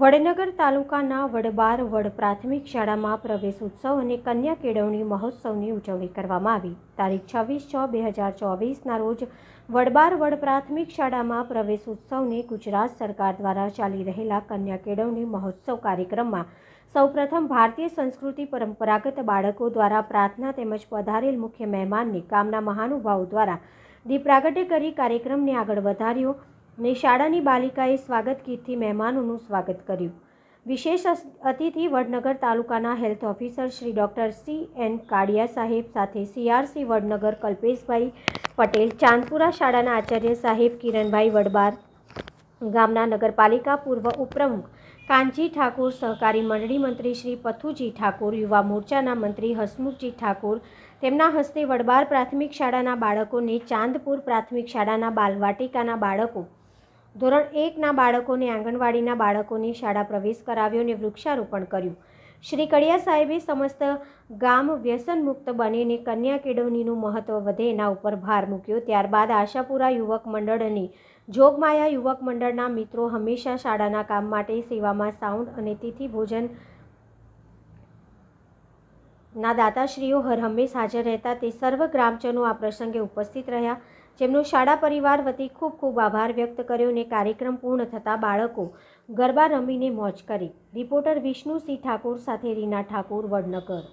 વડનગર તાલુકાના વડબાર વડ પ્રાથમિક શાળામાં પ્રવેશ ઉત્સવ અને કન્યા કેળવણી મહોત્સવની ઉજવણી કરવામાં આવી. તારીખ છવ્વીસ છ બે હજાર ચોવીસના રોજ વડબાર વડ પ્રાથમિક શાળામાં પ્રવેશ ઉત્સવને ગુજરાત સરકાર દ્વારા ચાલી રહેલા કન્યા કેળવણી મહોત્સવ કાર્યક્રમમાં સૌપ્રથમ ભારતીય સંસ્કૃતિ પરંપરાગત બાળકો દ્વારા પ્રાર્થના તેમજ પધારેલ મુખ્ય મહેમાનને ગામના મહાનુભાવો દ્વારા દીપ પ્રાગટ્ય કરી કાર્યક્રમને આગળ વધાર્યો. ને શાળાની બાલિકાએ સ્વાગત ગીતથી મહેમાનોનું સ્વાગત કર્યું. વિશેષ અતિથિ વડનગર તાલુકાના health officer Shri doctor C N Kaliya સાહેબ સાથે સીઆરસી વડનગર કલ્પેશભાઈ પટેલ, ચાંદપુરા શાળાના આચાર્ય સાહેબ કિરણભાઈ વડબાર, ગામના નગરપાલિકા પૂર્વ ઉપપ્રમુખ કાનજી ઠાકોર, સહકારી મંડળી મંત્રી શ્રી પથુજી ઠાકોર, યુવા મોરચાના મંત્રી હસમુખજી ઠાકોર, તેમના હસ્તે વડબાર પ્રાથમિક શાળાના બાળકોને ચાંદપુર પ્રાથમિક શાળાના બાલવાટિકાના બાળકો ધોરણ એકના બાળકોને આંગણવાડીના બાળકોની શાળા પ્રવેશ કરાવ્યો અને વૃક્ષારોપણ કર્યું. શ્રી કડિયા સાહેબે સમસ્ત ગામ વ્યસન મુક્ત બનીને કન્યા કેળવણીનું મહત્ત્વ વધે એના ઉપર ભાર મૂક્યો. ત્યારબાદ આશાપુરા યુવક મંડળ અને જોગમાયા યુવક મંડળના મિત્રો હંમેશા શાળાના કામ માટે સેવામાં સાઉન્ડ અને તિથિ ભોજન ના દાતાશ્રીઓ હર હંમેશ હાજર રહેતા. તે સર્વ ગ્રામજનો આ પ્રસંગે ઉપસ્થિત રહ્યા. જેમનો શાળા પરિવાર વતી ખૂબ ખૂબ આભાર વ્યક્ત કર્યો અને કાર્યક્રમ પૂર્ણ થતાં બાળકો ગરબા રમીને મોજ કરી. રિપોર્ટર વિષ્ણુસિંહ ઠાકોર સાથે રીના ઠાકોર, વડનગર.